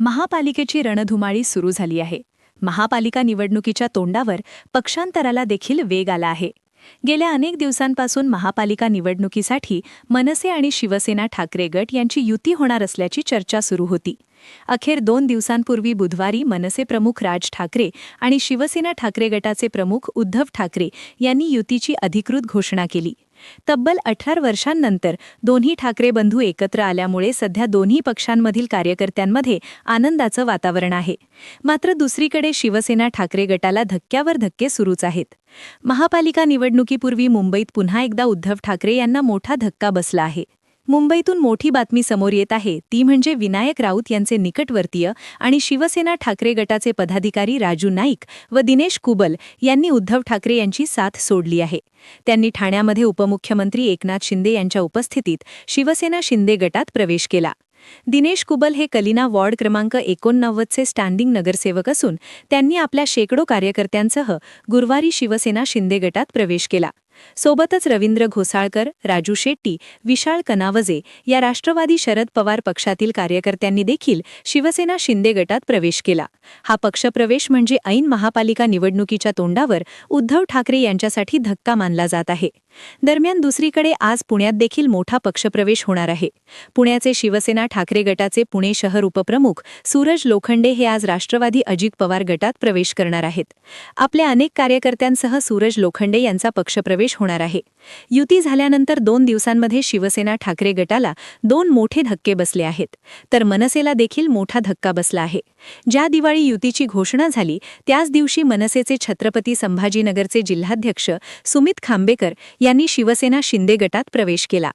महापालिकेची रणधुमाळी सुरू झाली आहे. महापालिका निवडणुकीच्या तोंडावर पक्षांतराला देखील वेग आला आहे. गेल्या अनेक दिवसांपासून महापालिका निवडणुकीसाठी मनसे आणि शिवसेना ठाकरे गट यांची युती होणार असल्याची चर्चा सुरू होती. अखेर दोन दिवसांपूर्वी बुधवारी मनसे प्रमुख राज ठाकरे आणि शिवसेना ठाकरे गटाचे प्रमुख उद्धव ठाकरे यांनी युतीची अधिकृत घोषणा केली. तब्बल अठरा वर्षांनंतर दोन्ही ठाकरे बंधू एकत्र आल्यामुळे सध्या दोन्ही पक्षांमधील कार्यकर्त्यांमध्ये आनंदाचं वातावरण आहे. मात्र दुसरीकडे शिवसेना ठाकरे गटाला धक्क्यावर धक्के सुरूच आहेत. महापालिका निवडणुकीपूर्वी मुंबईत पुन्हा एकदा उद्धव ठाकरे यांना मोठा धक्का बसला आहे. मुंबईतून मोठी बातमी समोर येत आहे. ती म्हणजे विनायक राऊत यांचे निकटवर्तीय आणि शिवसेना ठाकरे गटाचे पदाधिकारी राजू नाईक व दिनेश कुबल यांनी उद्धव ठाकरे यांची साथ सोडली आहे. त्यांनी ठाण्यामध्ये उपमुख्यमंत्री एकनाथ शिंदे यांच्या उपस्थितीत शिवसेना शिंदे गटात प्रवेश केला. दिनेश कुबल हे कलिना वॉर्ड क्रमांक एकोणनव्वदचे स्टँडिंग नगरसेवक असून त्यांनी आपल्या शेकडो कार्यकर्त्यांसह गुरुवारी शिवसेना शिंदे गटात प्रवेश केला. सोबतच रवींद्र घोसाळकर राजू शेट्टी विशाळ कनावजे या राष्ट्रवादी शरद पवार पक्षातील कार्यकर्त्यांनी देखील शिवसेना शिंदे गटात प्रवेश केला. हा पक्षप्रवेश म्हणजे ऐन महापालिका निवडणुकीच्या तोंडावर उद्धव ठाकरे यांच्यासाठी धक्का मानला जात आहे. दरम्यान दुसरीकडे आज पुण्यात देखील मोठा पक्षप्रवेश होणार आहे. पुण्याचे शिवसेना ठाकरे गटाचे पुणे शहर उपप्रमुख सूरज लोखंडे हे आज राष्ट्रवादी अजित पवार गटात प्रवेश करणार आहेत. आपल्या अनेक कार्यकर्त्यांसह सूरज लोखंडे यांचा पक्षप्रवेश होणार आहे. युती झाल्यानंतर दोन दिवसांमध्ये शिवसेना ठाकरे गटाला दोन मोठे धक्के बसले आहेत. तर मनसेला देखील मोठा धक्का बसला आहे. ज्या दिवाळी युतीची घोषणा झाली त्याच दिवशी मनसेचे छत्रपती संभाजीनगरचे जिल्हाध्यक्ष सुमित खांबेकर यांनी शिवसेना शिंदे गटात प्रवेश केला.